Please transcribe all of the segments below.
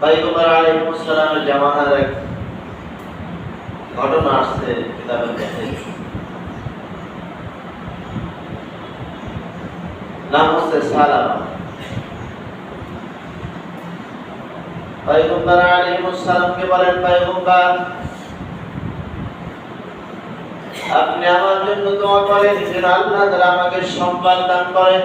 পয়গম্বর আলাইহিস সালামের জামানার এক ঘটনা আসছে কিতাবে দেখে নাম হচ্ছে সালামা। পয়গম্বর আলাইহিস সালামকে বলেন, পয়গম্বর, আপনি আমার জন্য দোয়া করেন, যেন আল্লাহ আমাকে সম্মান দান করেন।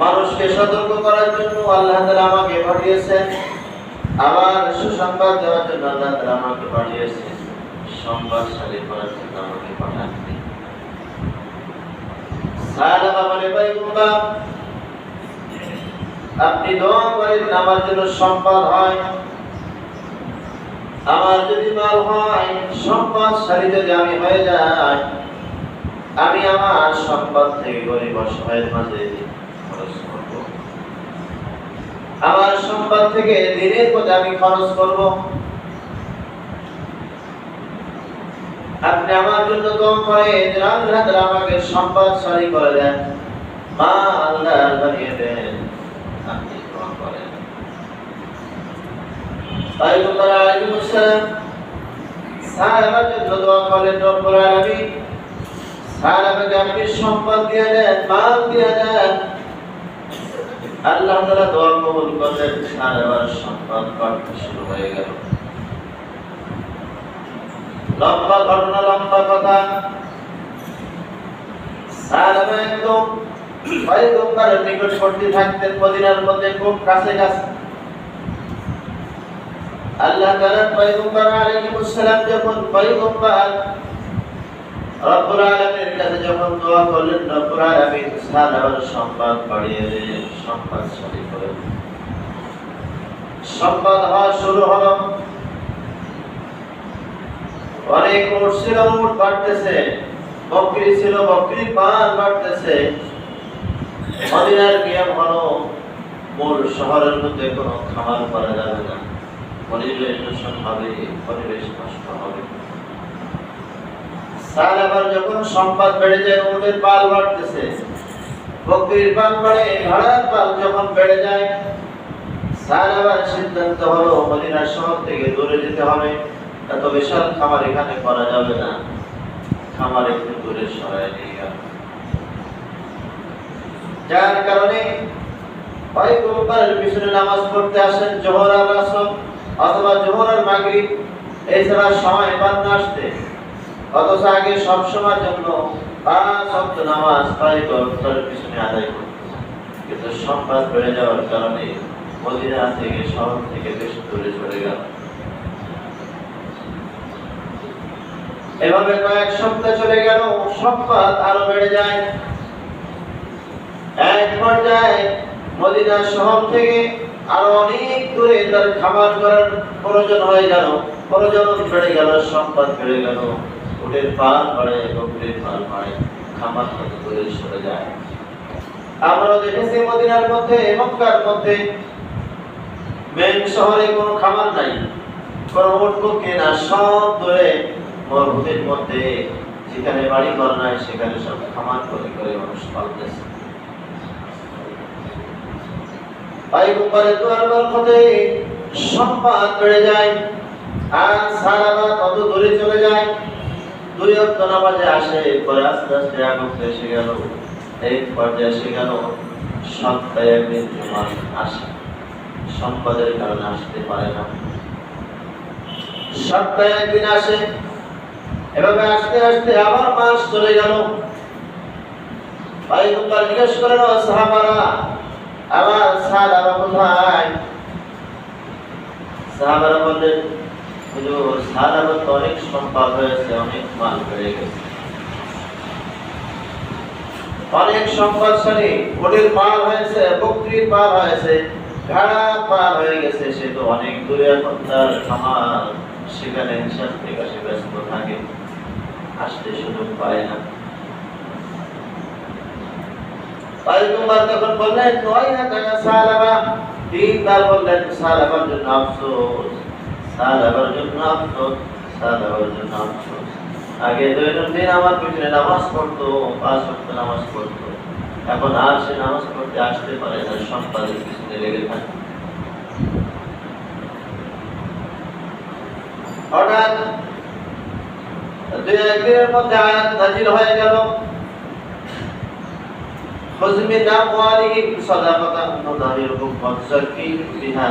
মানুষকে সতর্ক করার জন্য আল্লাহ আমাকে পাঠিয়েছেন। আবার সুসংবাদ দেওয়ার জন্য আল্লাহ আমাকে পাঠিয়েছেন। সংবাদশালী করার জন্য আমাকে আপনি দোয়া করেন, আমার জন্য সম্পদ হয়। আমার যদি মাল হয় সম্পদশালী যদি আমি হয়ে যাই, আমি আমার সম্পদ থেকে গরিব অসহায়ের মাঝে খরচ করব আমার সম্পদ থেকে দিনের পথে আমি খরচ করব। আপনি আমার জন্য আল্লাহ তাআলা আমাকে সম্পদশালী করে দেন। মা আল্লাহ বানিয়ে দেন সম্পদ দিয়ে দেন, মাল দিয়ে দেন। আল্লাহ দোয়া কবুল করলেন সাহাবার সম্পদ বাড়তে শুরু হয়ে গেল। লম্বা ঘটনা, লম্বা কথা। নিকটবর্তী থাকতেন মদিনার মধ্যে, খুব কাছে কাছে আল্লাহ তাআলা পয়গম্বর আলাইহিস সালাম যখন পয়গম্বর রব্বুল আলামিনের কাছে যখন দোয়া করলেন, রব্বুল আলামিন বাড়িয়ে করে হওয়া শুরু হলো। অনেক ছিল, উট বাড়তেছে। বকরি ছিল, বকরি পাল বাড়তেছে। মদিনার নিয়ম হলো, মূল শহরের মধ্যে কোনো খামার করা যাবে না। পরিবেশ দূষণ হবে, পরিবেশ নষ্ট হবে। সাল আবার যখন সম্পদ বেড়ে যায়, উটের পাল বাড়তেছে। বকরির পাল বাড়ে, ভেড়ার পাল যখন বেড়ে যায় সাল আবার সিদ্ধান্ত হলো মদিনা শহর থেকে দূরে যেতে হবে। এত বিশাল খামার এখানে করা যাবে না। খামার একটু দূরে সরাই নিয়ে গেল। যার কারণে পয়গম্বরের পিছনে নামাজ পড়তে আসেন জোহর আর আসর, অথবা জোহর আর মাগরিব এছাড়া সময় পান না আসতে। অথচ আগে জন্য পাঁচ নামাজ পিছনে আদায় কিন্তু বেড়ে যাওয়ার কারণে মদিনা থেকে শহর থেকে বেশ দূরে চলে গেল। এভাবে কয়েক সপ্তাহ চলে গেল আরও বেড়ে যায়। এক পর্যায়ে মদিনা শহর থেকে আরও অনেক দূরে তার খাবার করার প্রয়োজন হয়ে গেল, প্রয়োজন বেড়ে গেল, সম্পদ বেড়ে গেল। উটের পাল বাড়ে বকরির পাল বাড়ে খামার থেকে দূরে সরে যায়। আমরা দেখেছি মদিনার মধ্যে, মক্কার মধ্যে মেন শহরে কোনো খামার নাই, কোনো উট বকরি না, সব দূরে মরুভূমির মধ্যে, যেখানে বাড়ি ঘর নাই, সেখানে সব খামার করে করে মানুষ পালতেছে। পয়গম্বরের দুয়ার বরকতে সম্পদ বেড়ে যায়, আর সাহাবা কত দূরে চলে যায়। দুই অক্ত নামাজে আসে, পরে আস্তে আস্তে আগত এসে গেল, এই পর্যায়ে এসে গেল, সপ্তাহে একদিন জুমার আসে। সম্পদের কারণে আসতে পারে না। সপ্তাহে একদিন আসে, এভাবে আসতে আসতে আবার মাস চলে গেল। পয়গম্বর জিজ্ঞেস করেন সাহাবারা আমার সাহাবারা কোথায়? সাহাবারা বললেন হুজুর সাহাবারা তো অনেক সম্পদ হয়েছে অনেক মাল বেড়ে গেছে অনেক সম্পদশালী ওটের পার হয়েছে বকরির পার হয়েছে ঘাড়া পার হয়ে গেছে সে তো অনেক দূরে এখন তার খামার সেখানে হিসাব থেকে সে ব্যস্ত থাকে আসতে সুযোগ পায় না পয়গম্বর তখন বললেন ওই না টাকা সালাবা তিনবার বললেন সালাবার জন্য আফসোস সাল হবার জন্য আগে দৈনন্দিন আমার পিছনে নামাজ পড়তো, পাঁচ অক্ট নামাজ পড়তো। এখন আর সে নামাজ পড়তে আসতে পারে না সন্তানের পিছনে লেগে থাকে। হঠাৎ দুই একদিনের মধ্যে আয়াত নাজিল হয়ে গেল। খুজমি নাম ওয়ালিহিম সাদাকাতান নুদাহিরুকুম ফাযাক্কির বিহা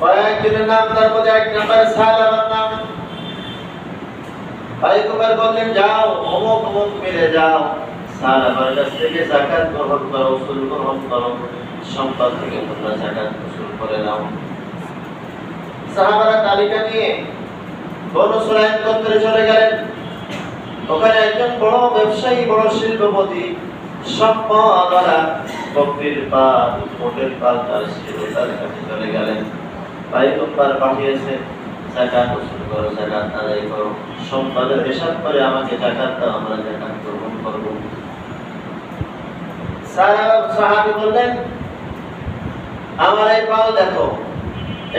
কয়েকজনের নাম, তার এক নম্বর সাহাবার নাম। পয়গম্বর বললেন, যাও, অমুক অমুক, মিলে যাও। সাহাবার কাছ থেকে জাকাত গ্রহণ করো, উসুল গ্রহণ করো। সম্পদ থেকে তোমরা জাকাত উসুল করে নাও। সাহাবারা তালিকা নিয়ে বনু সুলাইম গোত্রে চলে গেলেন। ওখানে একজন বড় ব্যবসায়ী, বড় শিল্পপতি সম্পদরা বকরির পাল, মোটের পাল, তার ছিল তার কাছে চলে গেলেন। পাঠিয়েছে করো আদায় করো। হিসাব করে আমাকে দাও, আমরা গ্রহণ করব। সাহাবি বললেন, আমার এই পাল দেখো,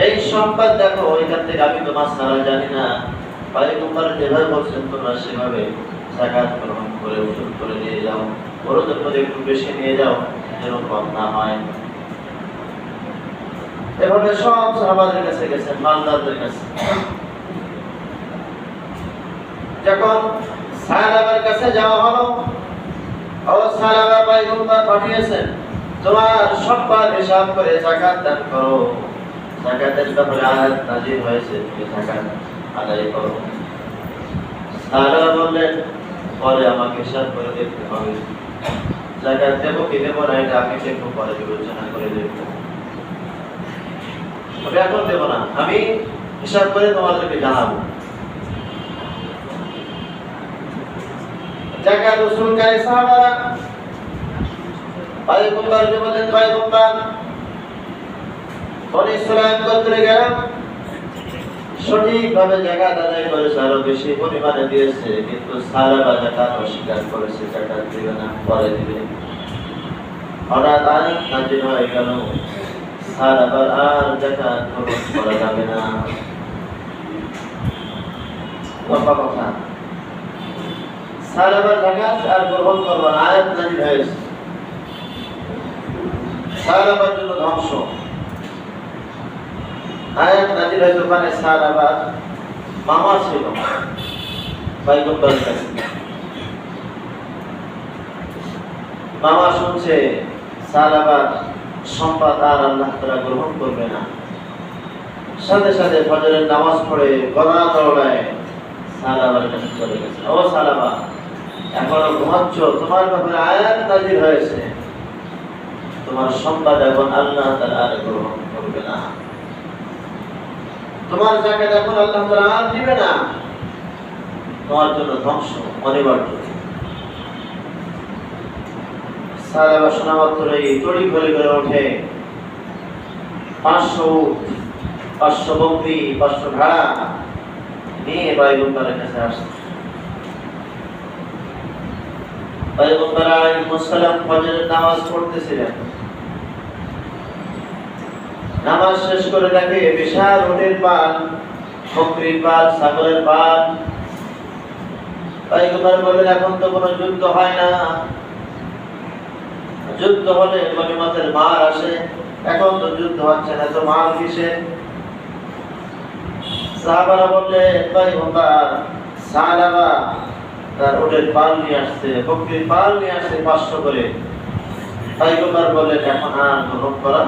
এই সম্পদ দেখো থেকে আমি তোমার সারা জানি না। পাইগম্বর যেভাবে বলছেন, তোমরা সেভাবে জাকাত গ্রহণ করে উসুল করে নিয়ে যাও। ওরদের মধ্যে একটু বেশি নিয়ে যাও যেন কম না হয়। এভাবে সব সাহাবাদের কাছে মালদারদের কাছে। যখন কাছে যাওয়া হলো, ও সাহাবা পাইগম্বর পাঠিয়েছেন, তোমার সম্পদ হিসাব করে জাকাত দান করো। জাকাতের ব্যাপারে আয়াত নাজির হয়েছে, তুমি জাকাত আদায় করো। তারা বললেন, পরে আমাকে হিসাব করে দেখতে হবে। জাকাত দেবো কি দেবো না, এটা আমি পরে বিবেচনা করে দেখব তবে এখন দেবো না। আমি হিসাব করে তোমাদেরকে জানাব। জাকাত উসুলকারী সাহাবারা। পয়গম্বরকে বললেন পয়গম্বর বনি ইসরাইল গোত্রে গেলাম সঠিকভাবে জাকাত আদায় করেছে আরও বেশি পরিমাণে দিয়েছে, কিন্তু সারা বা জাকাত অস্বীকার করেছে, জাকাত দিবে না, পরে দিবে। হঠাৎ আরেক নাজির হয়ে গেল। সারাবার আর জাকাত গ্রহণ করা যাবে না লম্বা কথা সারাবার জাকাত আর গ্রহণ করব না আয়াত নাজির হয়েছে সারাবার জন্য ধ্বংস আয়াত নাজির হয়েছে ওখানে সারাবার মামা ছিল পয়গম্বরের কাছে মামা শুনছে সারাবার সম্পদ আর আল্লাহ তারা গ্রহণ করবে না। সাথে সাথে ফজরের নামাজ পড়ে গলা দৌড়ায় সালাবার কাছে চলে গেছে। ও সালাবা, এখনও ঘুমাচ্ছ? তোমার ব্যাপারে আয়াত নাজির হয়েছে। তোমার সম্পদ এখন আল্লাহ তারা আর গ্রহণ করবে না। তোমার জায়গাটা এখন আল্লাহ তারা আর দিবে না। তোমার জন্য ধ্বংস, অনিবার্য। সারাবা শোনা মাত্রই তড়ি ঘরে ঘরে ওঠে। পাঁচশো পাঁচশো বকরি, পাঁচশো ঘোড়া নিয়ে পয়গম্বরের কাছে আসছে। নামাজ শেষ করে দেখে বিশাল উটের পাল বকরির পাল ছাগলের পাল পয়গম্বর বলেন এখন তো কোনো যুদ্ধ হয় না। যুদ্ধ হলে গনিমতের মার আসে। এখন তো যুদ্ধ হচ্ছে না, তো মার কিসে? সাহাবারা বললে পয়গম্বর সাহাবা তার ওটের পাল নিয়ে আসছে, বকরির পাল নিয়ে আসছে পাঁচশো করে। পয়গম্বর বললেন, এখন আর করা